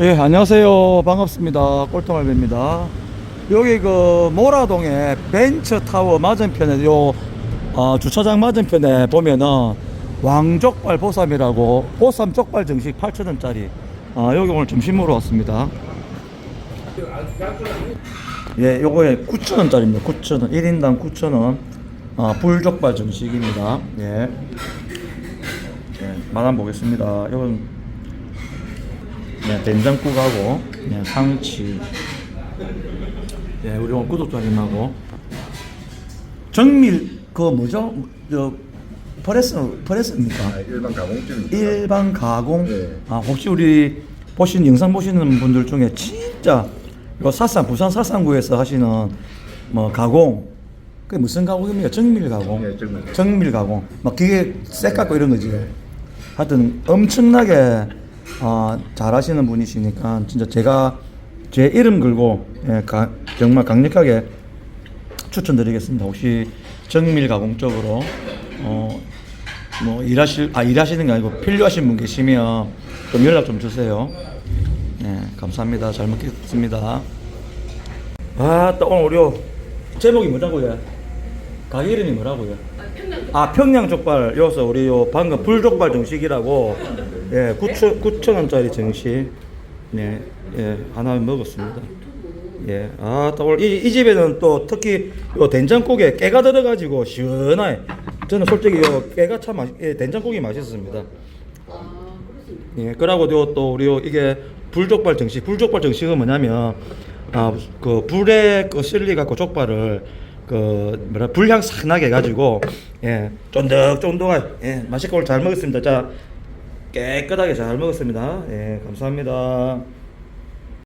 예, 안녕하세요. 반갑습니다. 꼴통알배입니다. 여기 그 모라동에 벤처타워 맞은편에 요 어, 주차장 맞은편에 보면은 왕족발 보쌈이라고 보쌈 족발 정식 8,000원짜리 아, 여기 오늘 점심으로 왔습니다. 예, 요거에 9,000원짜리입니다. 9,000원. 1인당 9,000원. 아, 불족발 정식입니다. 예. 예, 맛한 보겠습니다. 이건 네, 된장국하고 네, 상치 예, 우리 오늘 구독자님하고 정밀 그 뭐죠? 저 프레스 프레스입니까? 아, 일반 가공점 일반 가공 네. 아 혹시 우리 보신 영상 보시는 분들 중에 진짜 이거 사산 부산 사산구에서 하시는 뭐 가공 그게 무슨 가공입니까? 정밀 가공 네, 정밀. 정밀 가공 막 기계 색 같고 이런 거지 하여튼 엄청나게 어, 잘하시는 분이시니까 진짜 제가 제 이름 걸고 예, 가, 정말 강력하게 추천드리겠습니다. 혹시 정밀 가공 쪽으로 어, 뭐 일하실 아 일하시는 게 아니고 필요하신 분 계시면 좀 연락 좀 주세요. 네, 감사합니다. 잘 먹겠습니다. 아, 또 오늘 우리 요 제목이 뭐라고요? 가게 이름이 뭐라고요? 아 평양 족발 여기서 우리 요 방금 불족발 정식이라고 예 9천 9천 원짜리 정식 네, 예 하나 먹었습니다. 예, 아, 또 이, 이 집에는 또 특히 요 된장국에 깨가 들어가지고 시원하게 저는 솔직히 요 깨가 참 맛, 예, 된장국이 맛있었습니다. 예, 그러고 요 또 우리 요 이게 불족발 정식, 불족발 정식은 뭐냐면 아, 그 불에 그 실리 갖고 족발을 그 뭐라 불향 싹 나게 해가지고 예, 쫀득쫀득하게 예, 맛있게 오늘 잘 먹었습니다. 자, 깨끗하게 잘 먹었습니다. 예, 감사합니다.